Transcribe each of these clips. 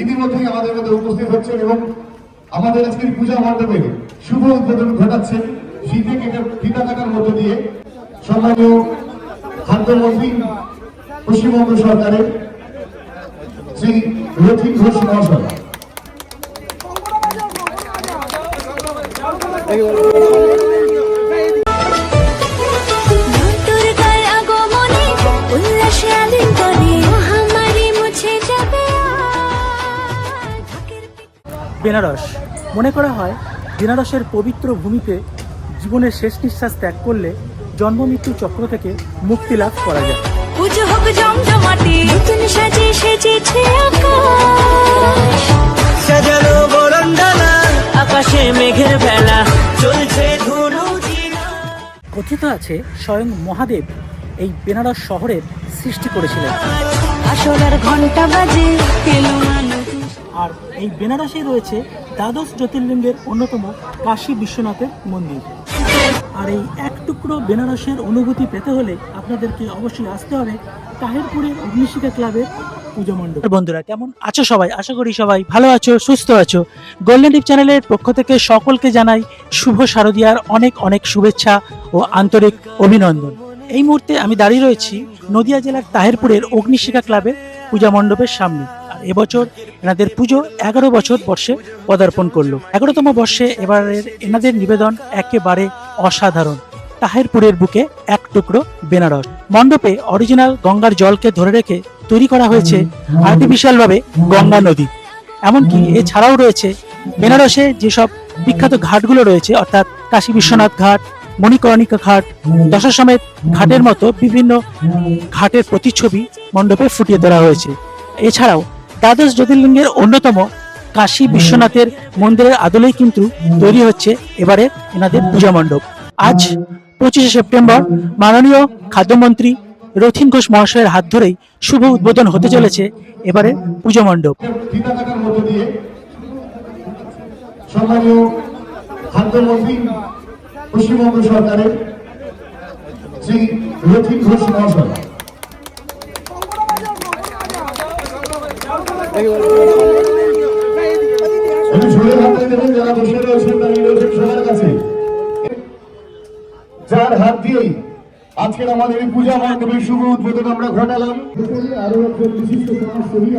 ইতিমধ্যেই আমাদের মধ্যে উপস্থিত হচ্ছেন এবং আমাদের আজকের পূজা মণ্ডপে শুভ উদ্বোধন ঘটাচ্ছেন শীতে কেটে, ফিতা কাটার মধ্য দিয়ে সম্মানীয় খাদ্যমন্ত্রী, পশ্চিমবঙ্গ সরকারের শ্রী রথিন ঘোষ মহাশয়। বেনারস। মনে করা হয় বেনারসের পবিত্র ভূমিতে জীবনের শেষ নিঃশ্বাস ত্যাগ করলে জন্ম মৃত্যু চক্র থেকে মুক্তি লাভ করা যায়। পুজো হোক জমজমাটি নতুন সাজে সেজেছে আকাশ। সাজানো বরণডালা আকাশে মেঘের বেলা চলছে ধুনু কথিত আছে স্বয়ং মহাদেব এই বেনারস শহরের সৃষ্টি করেছিলেন। আসরার ঘণ্টা বাজে আর এই বেনারসে রয়েছে দ্বাদশ জ্যোতির্লিঙ্গের অন্যতম কাশী বিশ্বনাথের মন্দির। আর এই এক টুকরো বেনারসের অনুভূতি পেতে হলে আপনাদেরকে অবশ্যই আসতে হবে তাহিরপুরের অগ্নিশিখা ক্লাবের পুজো মণ্ডপ। বন্ধুরা, কেমন আছো সবাই? আশা করি সবাই ভালো আছো, সুস্থ আছো। গোল্ডেন ডিপ চ্যানেলের পক্ষ থেকে সকলকে জানাই শুভ শারদিয়ার অনেক অনেক শুভেচ্ছা ও আন্তরিক অভিনন্দন। এই মুহূর্তে আমি দাঁড়িয়ে রয়েছি নদিয়া জেলার তাহিরপুরের অগ্নিশিখা ক্লাবের পূজা মণ্ডপের সামনে। এবছর এনাদের পুজো এগারো বছর বর্ষে পদার্পণ করল। এগারোতম বর্ষে এবারের এনাদের নিবেদন একেবারে অসাধারণ। তাহেরপুরের বুকে এক টুকরো বেনারস। মণ্ডপে অরিজিনাল গঙ্গার জলকে ধরে রেখে তৈরি করা হয়েছে আর্টিফিশিয়াল ভাবে গঙ্গা নদী। এমনকি এছাড়াও রয়েছে বেনারসে যেসব বিখ্যাত ঘাটগুলো রয়েছে, অর্থাৎ কাশী বিশ্বনাথ ঘাট, মণিকর্ণিকা ঘাট দশাসমেত ঘাটের মতো বিভিন্ন ঘাটের প্রতিচ্ছবি মণ্ডপে ফুটিয়ে তোলা হয়েছে। এছাড়াও দ্বাদশ জ্যোতির্লিঙ্গের অন্যতম কাশী বিশ্বনাথের মন্দিরের আদলেই কিন্তু তৈরি হচ্ছে এবারে এনাদের পূজা মণ্ডপ। আজ পঁচিশে সেপ্টেম্বর মাননীয় খাদ্যমন্ত্রী রথিন ঘোষ মহাশয়ের হাত ধরেই শুভ উদ্বোধন হতে চলেছে এবারে পুজো মণ্ডপ। পশ্চিমবঙ্গ সরকারের শ্রী রথিন ঘোষ মহাশয়। সবার কাছে। যার হাত দিয়েই আজকের আমাদের এই পূজা মণ্ডপের শুভ উদ্বোধন আমরা ঘটালাম। আরও একজন বিশিষ্ট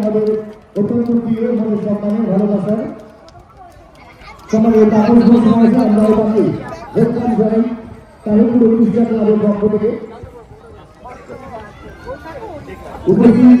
আমাদের অত্যন্ত প্রিয় আমাদের ভালোবাসার উপস্থিত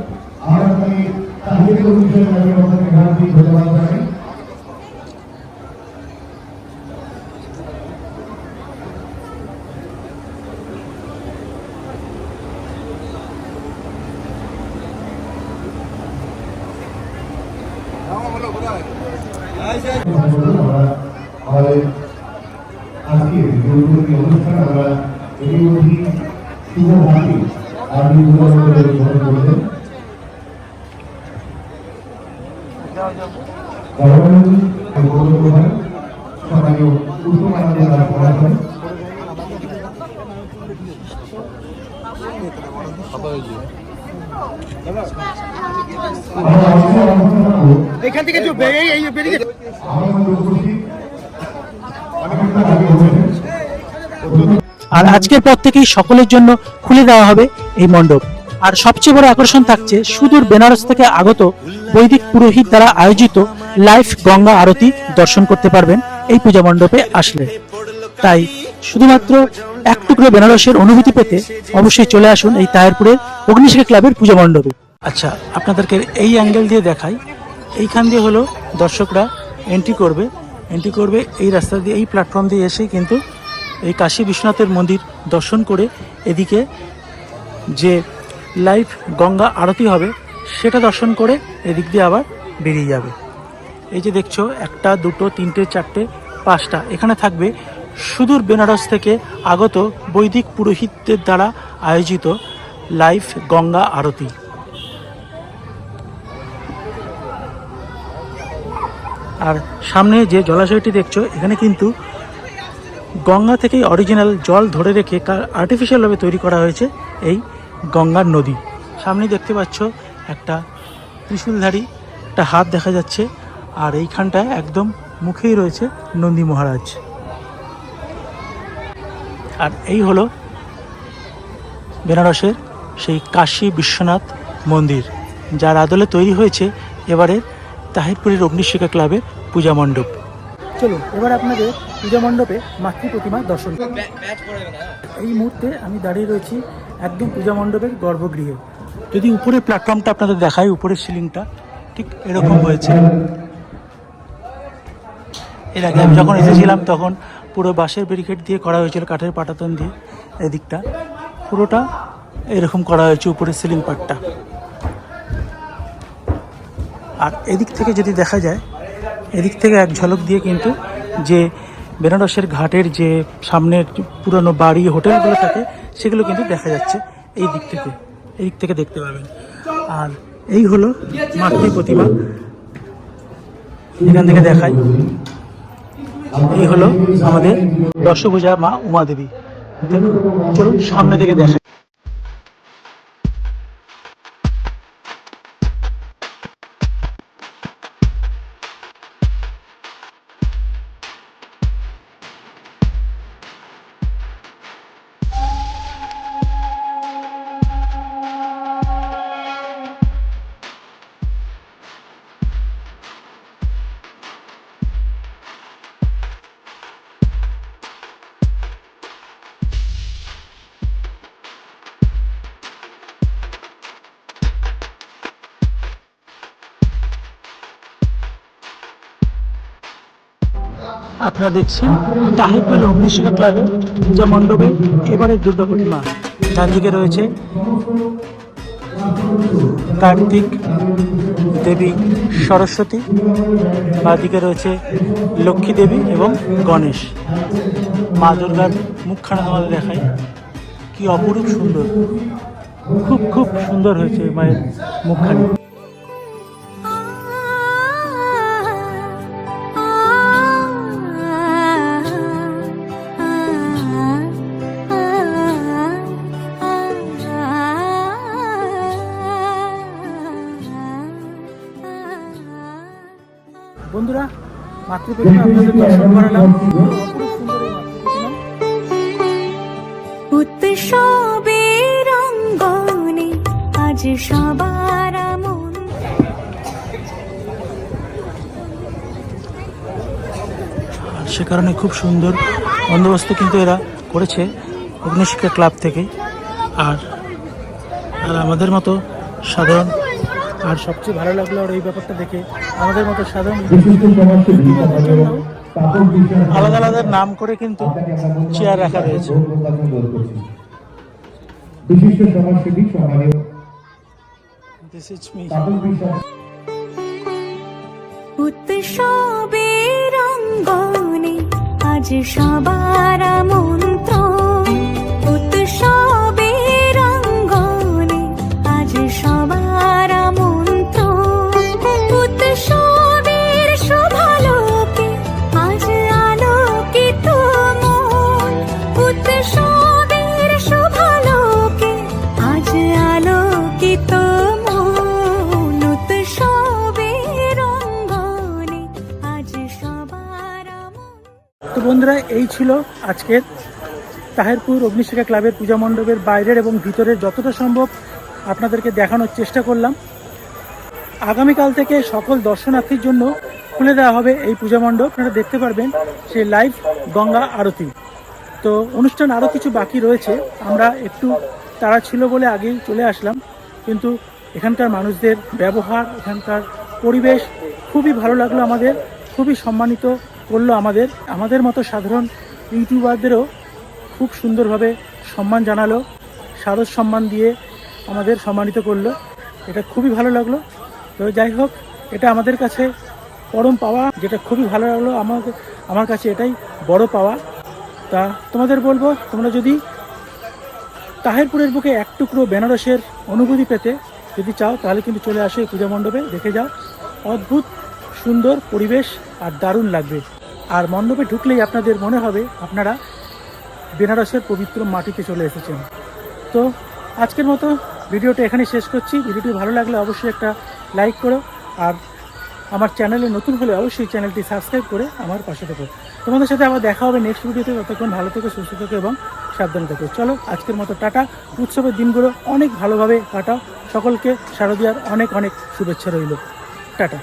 আর আমি তাহির অনুষ্ঠান ক্লাবের পক্ষ থেকে হার্দিক ধন্যবাদ জানাই আমরা আমাদের আজকের যে অনুষ্ঠান, আমরা ইতিমধ্যেই শুভ হাতে আপনি উদ্বোধন করেছেন গভর্নমেন্ট প্রধান এখান থেকে যে বেরিয়ে এই বেরিয়ে আর আজকের পর থেকেই সকলের জন্য খুলে দেওয়া হবে এই মণ্ডপ। আর সবচেয়ে বড় আকর্ষণ থাকছে সুদূর বেনারস থেকে আগত বৈদিক পুরোহিত দ্বারা আয়োজিত লাইফ গঙ্গা আরতি দর্শন করতে পারবেন। এই পূজা মণ্ডপে আসলে। তাই শুধুমাত্র এক টুকরো বেনারসের অনুভূতি পেতে অবশ্যই চলে আসুন এই তায়ারপুরের অগ্নিশিখা ক্লাবের পূজা মণ্ডপে। আচ্ছা আপনাদেরকে এই অ্যাঙ্গেল দিয়ে দেখাই। এইখান দিয়ে হলো দর্শকরা এন্ট্রি করবে। এন্ট্রি করবে এই রাস্তা দিয়ে, এই প্ল্যাটফর্ম দিয়ে এসে কিন্তু এই কাশী বিশ্বনাথের মন্দির দর্শন করে এদিকে যে লাইভ গঙ্গা, আরতি হবে, সেটা দর্শন করে এদিক দিয়ে আবার বেরিয়ে যাবে। এই যে দেখছ, একটা, দুটো, তিনটে, চারটে, পাঁচটা, এখানে থাকবে সুদূর বেনারস থেকে আগত বৈদিক পুরোহিতদের দ্বারা আয়োজিত লাইভ গঙ্গা, আরতি। আর সামনে যে জলাশয়টি দেখছ, এখানে কিন্তু গঙ্গা থেকেই অরিজিনাল জল ধরে রেখে আর্টিফিশিয়ালভাবে তৈরি করা হয়েছে এই গঙ্গার নদী। সামনে দেখতে পাচ্ছ একটা ত্রিশূলধারী একটা হাত দেখা যাচ্ছে আর এইখানটায় একদম মুখেই রয়েছে নন্দী মহারাজ। আর এই হলো বেনারসের সেই কাশী বিশ্বনাথ মন্দির যার আদলে তৈরি হয়েছে এবারের তাহিরপুরের অগ্নিশিখা ক্লাবের পূজা মণ্ডপ। চলুন এবার আপনাদের পূজা মণ্ডপে মাতৃ প্রতিমা দর্শন। করুন। এই মুহূর্তে আমি দাঁড়িয়ে রয়েছি একদম পূজা মণ্ডপের গর্ভগৃহে। যদি উপরে প্ল্যাটফর্মটা আপনাদের দেখায় উপরের সিলিংটা ঠিক এরকম হয়েছে। এর আগে আমি যখন এসেছিলাম তখন পুরো বাঁশের ব্যারিকেড দিয়ে করা হয়েছিল, কাঠের পাটাতন দিয়ে এদিকটা। পুরোটা এরকম করা হয়েছে উপরের সিলিং পার্টটা আর এদিক থেকে যদি দেখা যায়, এদিক থেকে এক ঝলক দিয়ে কিন্তু যে বেনারসের ঘাটের যে সামনের পুরানো বাড়ি, হোটেলগুলো থাকে, সেগুলো কিন্তু দেখা যাচ্ছে এই দিক থেকে, এই দিক থেকে দেখতে পাবেন আর এই হলো মাতৃ প্রতিমা। এখান থেকে দেখাই। এই হলো আমাদের দশভূজা মা উমাদেবী। চলুন সামনে থেকে দেখাই। আপনারা দেখছেন তাহিরপুর অগ্নিশিখা ক্লাবের পূজা মণ্ডপে এবারে দুর্গা প্রতিমা। চারদিকে রয়েছে কার্তিক দেবী সরস্বতী বাদিকে রয়েছে লক্ষ্মী দেবী এবং গণেশ। মা দুর্গার মুখখানা তোমাদের দেখায় কি অপরূপ সুন্দর। খুব খুব সুন্দর হয়েছে মায়ের মুখখানি। মাতৃপ্রতিমা আপনাদের দর্শন করালাম সে কারণে খুব সুন্দর বন্দোবস্ত কিন্তু এরা করেছে অগ্নিশিক্ষা ক্লাব থেকে। আর আর আমাদের মতো সাধারণ আর সবচেয়ে ভালো লাগল আর এই ব্যাপারটা দেখে আমাদের মতো সাধারণ আলাদা আলাদা নাম করে কিন্তু চেয়ার রাখা রয়েছে। বিশিষ্ট সমাজসেবী সমাজের দিস ইজ মি উৎসবের অঙ্গনে আজ সবার মন্ত্র এই ছিল আজকের তাহেরপুর অগ্নিশিখা ক্লাবের পূজা মণ্ডপের বাইরের এবং ভিতরের যতটা সম্ভব আপনাদেরকে দেখানোর চেষ্টা করলাম। আগামীকাল থেকে সকল দর্শনার্থীর জন্য খুলে দেওয়া হবে এই পূজা মণ্ডপ। আপনারা দেখতে পারবেন সেই লাইভ গঙ্গা আরতি। তো অনুষ্ঠান আরও কিছু বাকি রয়েছে। আমরা একটু তাড়া ছিল বলে আগেই চলে আসলাম। কিন্তু এখানকার মানুষদের ব্যবহার, এখানকার পরিবেশ খুবই ভালো লাগল আমাদের। খুবই সম্মানিত করল আমাদের আমাদের মতো সাধারণ ইউটিউবারদেরও খুব সুন্দরভাবে সম্মান জানালো সারস সম্মান দিয়ে আমাদের সম্মানিত করল। এটা খুবই ভালো লাগল। তো যাই হোক, এটা আমাদের কাছে পরম পাওয়া, যেটা খুবই ভালো লাগল আমার আমার কাছে এটাই বড় পাওয়া। তা তোমাদের বলব, তোমরা যদি তাহেরপুরের বুকে এক টুকরো বেনারসের অনুভূতি পেতে যদি চাও, তাহলে কিন্তু চলে আসো এই পূজা মণ্ডপে, দেখে যাও। অদ্ভুত সুন্দর পরিবেশ আর দারুণ লাগবে। আর মণ্ডপে ঢুকলেই আপনাদের মনে হবে আপনারা বেনারসের পবিত্র মাটিতে চলে এসেছেন। তো আজকের মতো ভিডিওটা এখানে শেষ করছি। ভিডিওটি ভালো লাগলে অবশ্যই একটা লাইক করো আর আমার চ্যানেলে নতুন হলে অবশ্যই চ্যানেলটি সাবস্ক্রাইব করে আমার পাশে থেকো। তোমাদের সাথে আবার দেখা হবে নেক্সট ভিডিওতে। ততক্ষণ ভালো থেকো, সুস্থ থেকো এবং সাবধানে থেকো। চলো, আজকের মতো টাটা। উৎসবের দিনগুলো অনেক ভালোভাবে কাটাও। সকলকে শারদীয়ার অনেক অনেক শুভেচ্ছা রইল। টাটা।